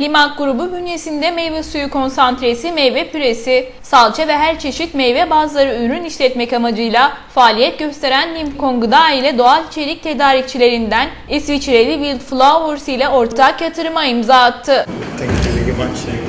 Limak grubu bünyesinde meyve suyu konsantresi, meyve püresi, salça ve her çeşit meyve bazıları ürün işletmek amacıyla faaliyet gösteren Limcon Gıda ile doğal içerik tedarikçilerinden İsviçreli Wild Flowers ile ortak yatırıma imza attı. Thank you.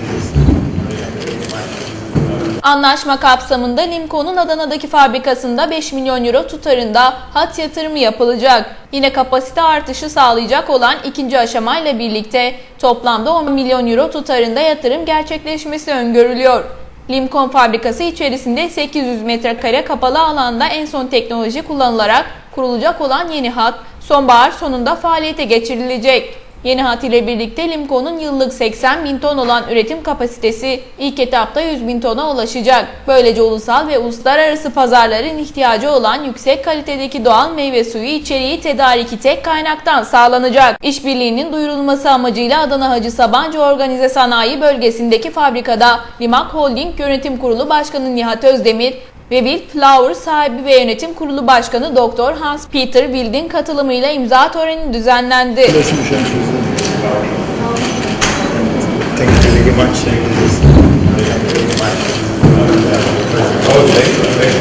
Anlaşma kapsamında Limco'nun Adana'daki fabrikasında 5 milyon euro tutarında hat yatırımı yapılacak. Yine kapasite artışı sağlayacak olan ikinci aşamayla birlikte toplamda 10 milyon euro tutarında yatırım gerçekleşmesi öngörülüyor. Limcon fabrikası içerisinde 800 metrekare kapalı alanda en son teknoloji kullanılarak kurulacak olan yeni hat sonbahar sonunda faaliyete geçirilecek. Yeni hat ile birlikte Limco'nun yıllık 80 bin ton olan üretim kapasitesi ilk etapta 100 bin tona ulaşacak. Böylece ulusal ve uluslararası pazarların ihtiyacı olan yüksek kalitedeki doğal meyve suyu içeriği tedariki tek kaynaktan sağlanacak. İşbirliğinin duyurulması amacıyla Adana Hacı Sabancı Organize Sanayi Bölgesi'ndeki fabrikada Limak Holding Yönetim Kurulu Başkanı Nihat Özdemir ve Wild Flower sahibi ve yönetim kurulu başkanı Dr. Hans Peter Wild'in katılımıyla imza töreni düzenlendi.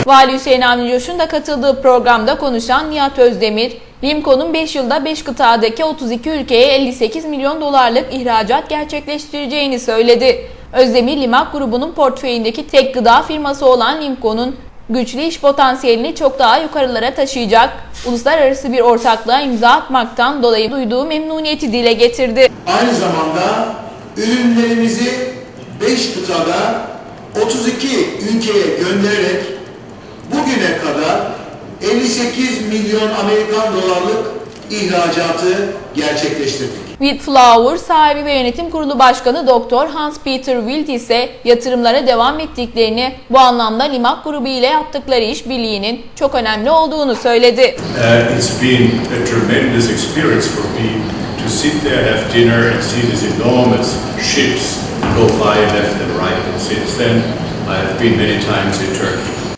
Vali Hüseyin Avni Coş'un da katıldığı programda konuşan Nihat Özdemir, Limco'nun 5 yılda 5 kıtadaki 32 ülkeye 58 milyon dolarlık ihracat gerçekleştireceğini söyledi. Özdemir, Limak grubunun portföyündeki tek gıda firması olan Limco'nun güçlü iş potansiyelini çok daha yukarılara taşıyacak, uluslararası bir ortaklığa imza atmaktan dolayı duyduğu memnuniyeti dile getirdi. Aynı zamanda ürünlerimizi 5 kıtada 32 ülkeye göndererek bugüne kadar 58 milyon Amerikan dolarlık ihracatı gerçekleştirdik. Wild Flower sahibi ve yönetim kurulu başkanı Dr. Hans Peter Wild ise yatırımlara devam ettiklerini, bu anlamda Limak grubu ile yaptıkları işbirliğinin çok önemli olduğunu söyledi. Uh, it's been a tremendous experience for me to sit there, have dinner, and see these enormous ships go by left and right. And since then, I have been many times in Turkey.